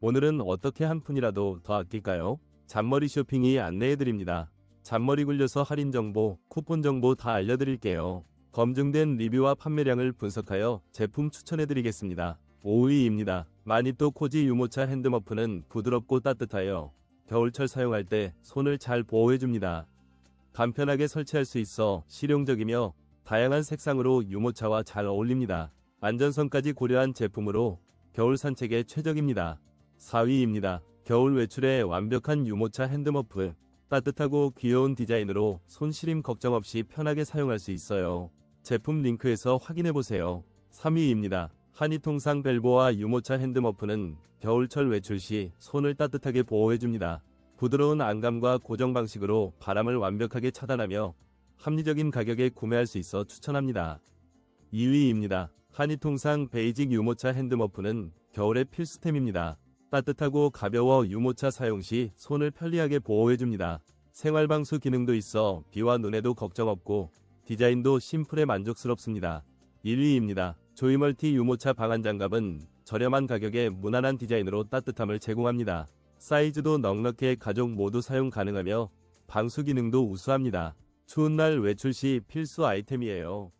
오늘은 어떻게 한 푼이라도 더 아낄까요? 잔머리 쇼핑이 안내해드립니다. 잔머리 굴려서 할인 정보, 쿠폰 정보 다 알려드릴게요. 검증된 리뷰와 판매량을 분석하여 제품 추천해드리겠습니다. 5위입니다. 마니또 코지 유모차 핸드머프는 부드럽고 따뜻하여 겨울철 사용할 때 손을 잘 보호해줍니다. 간편하게 설치할 수 있어 실용적이며 다양한 색상으로 유모차와 잘 어울립니다. 안전성까지 고려한 제품으로 겨울 산책에 최적입니다. 4위입니다. 겨울 외출에 완벽한 유모차 핸드머프. 따뜻하고 귀여운 디자인으로 손시림 걱정 없이 편하게 사용할 수 있어요. 제품 링크에서 확인해보세요. 3위입니다. 한이통상 벨보와 유모차 핸드머프는 겨울철 외출 시 손을 따뜻하게 보호해줍니다. 부드러운 안감과 고정 방식으로 바람을 완벽하게 차단하며 합리적인 가격에 구매할 수 있어 추천합니다. 2위입니다. 한이통상 베이직 유모차 핸드머프는 겨울의 필수템입니다. 따뜻하고 가벼워 유모차 사용 시 손을 편리하게 보호해줍니다. 생활방수 기능도 있어 비와 눈에도 걱정 없고 디자인도 심플해 만족스럽습니다. 1위입니다. 조이멀티 유모차 방한 장갑은 저렴한 가격에 무난한 디자인으로 따뜻함을 제공합니다. 사이즈도 넉넉해 가족 모두 사용 가능하며 방수 기능도 우수합니다. 추운 날 외출 시 필수 아이템이에요.